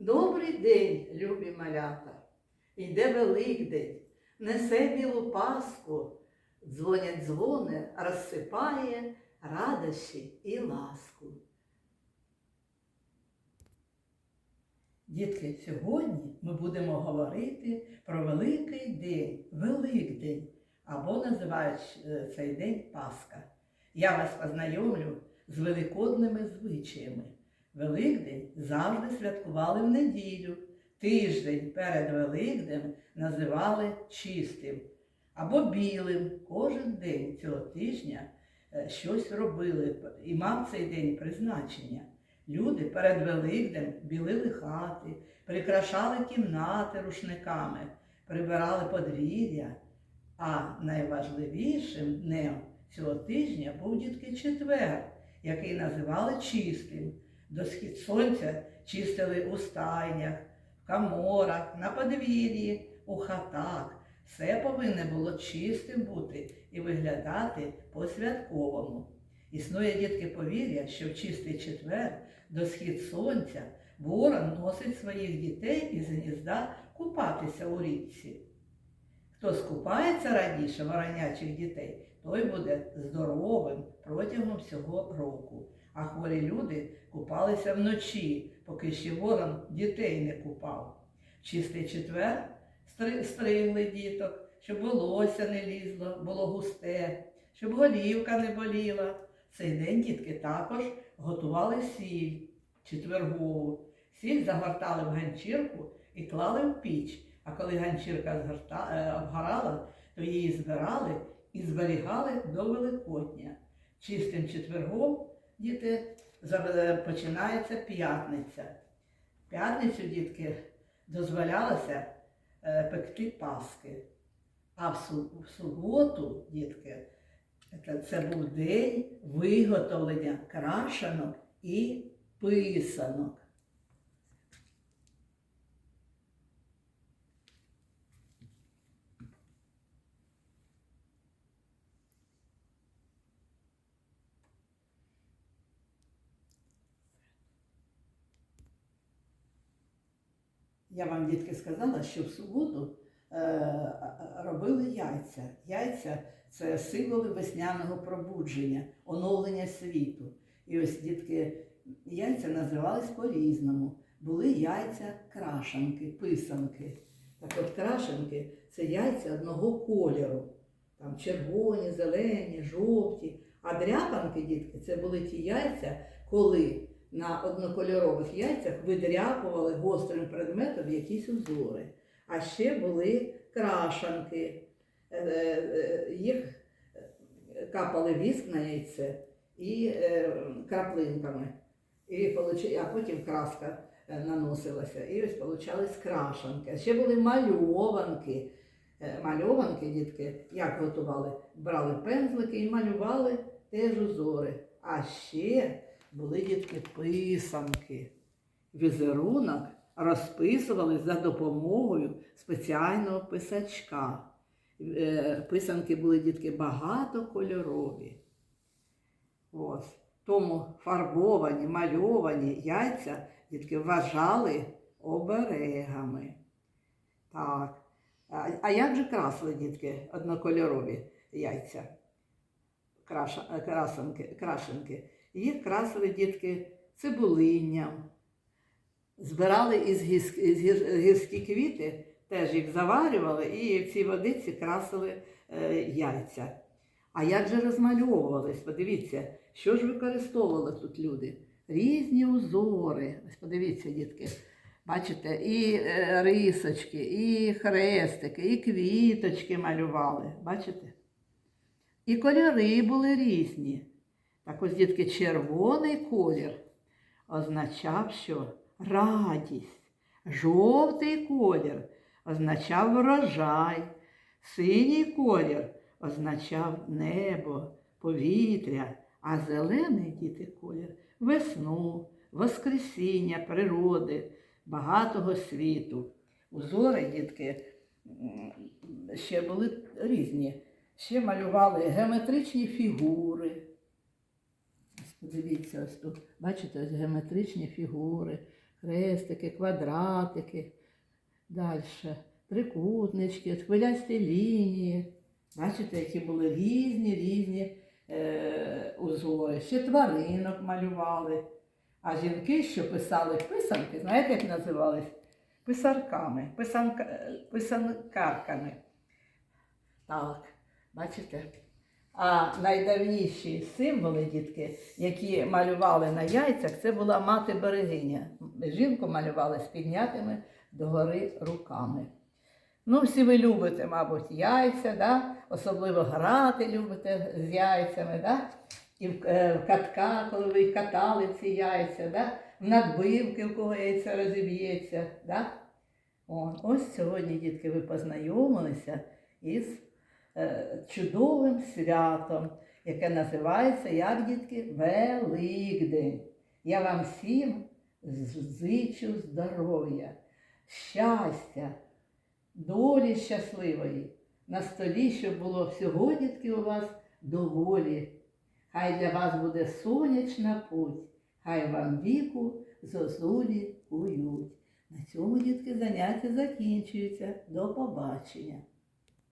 Добрий день, любі малята. Йде Великдень, несе білу паску, дзвонять дзвони, розсипає радощі і ласку. Дітки, сьогодні ми будемо говорити про Великий день, Великдень, або називають е, цей день Пасха. Я вас познайомлю з великодними звичаями. Великдень завжди святкували в неділю. Тиждень перед Великднем називали чистим або білим. Кожен день цього тижня е, щось робили і мав цей день призначення. Люди перед Великднем білили хати, прикрашали кімнати рушниками, прибирали подвір'я. А найважливішим днем цього тижня був дітки четвер, який називали чистим. До схід сонця чистили у стайнях, в каморах, на подвір'ї, у хатах. Все повинне було чистим бути і виглядати по-святковому. Існує дітки повір'я, що в чистий четвер до схід сонця ворон носить своїх дітей із гнізда купатися у річці. Хто скупається раніше воронячих дітей, той буде здоровим протягом всього року. А хворі люди купалися вночі, поки ще ворон дітей не купав. Чистий четвер стригли діток, щоб волосся не лізло, було густе, щоб голівка не боліла. Цей день дітки також готували сіль четвергову. Сіль загортали в ганчірку і клали в піч. А коли ганчірка згорта- е, обгорала, то її збирали і зберігали до Великодня. Чистим четвергом діти е, починається п'ятниця. П'ятницю дітки дозволялося е, пекти паски. А в суботу, дітки, це, був день виготовлення крашанок і писанок. Я вам, дітки, сказала, що в суботу е, робили яйця. Яйця це символи весняного пробудження, оновлення світу. І ось дітки, яйця називались по-різному. Були яйця крашанки, писанки. Так от крашенки це яйця одного кольору. Там червоні, зелені, жовті. А дряпанки, дітки, це були ті яйця, коли на однокольорових яйцях видряпували гострим предметом якісь узори. А ще були крашанки. Е, е, Їх капали віск на яйце і е, краплинками. І а потім краска наносилася. І ось получались крашанки. А ще були мальованки. Мальованки, дітки, як готували? Брали пензлики і малювали теж узори. А ще були дітки писанки. Візерунок розписували за допомогою спеціального писачка. Е, Писанки були дітки багатокольорові. Ось. Тому фарбовані, мальовані яйця дітки вважали оберегами. Так. А, як же красли дітки однокольорові яйця? Крашенки. Їх красили дітки цибулинням. Збирали із гірськ, із гір- гірські квіти, теж їх заварювали і в цій водиці красили е, яйця. А як же розмальовувались? Подивіться, що ж використовували тут люди? Різні узори. Ось подивіться, дітки. Бачите, і е, рисочки, і хрестики, і квіточки малювали. Бачите? І кольори були різні. Так ось, дітки, червоний колір означав, що радість. Жовтий колір означав врожай. Синій колір означав небо, повітря, а зелений діти колір весну, воскресіння природи, багатого світу. Узори, дітки, ще були різні. Ще малювали геометричні фігури. Ось Подивіться, ось тут. Бачите, ось геометричні фігури, хрестики, квадратики, далі трикутнички, хвилясті лінії. Бачите, які були різні різні е, узори. Ще тваринок малювали. А жінки, що писали писанки, знаєте, як називались? Писарками, писанка, е, писанкарками. Так, бачите? А найдавніші символи, дітки, які малювали на яйцях, це була мати берегиня. Жінку малювали з піднятими догори руками. Ну, всі ви любите, мабуть, яйця, да? особливо грати любите з яйцями, да? і в, е, катка, коли ви катали ці яйця, да? в надбивки, в кого яйця розіб'ється. Да? Ось сьогодні, дітки, ви познайомилися із чудовим святом, яке називається, як дітки, Великдень. Я вам всім зичу здоров'я, щастя, долі щасливої. На столі, щоб було всього, дітки, у вас доволі. Хай для вас буде сонячна путь, хай вам віку зозулі ують. На цьому, дітки, заняття закінчується. До побачення.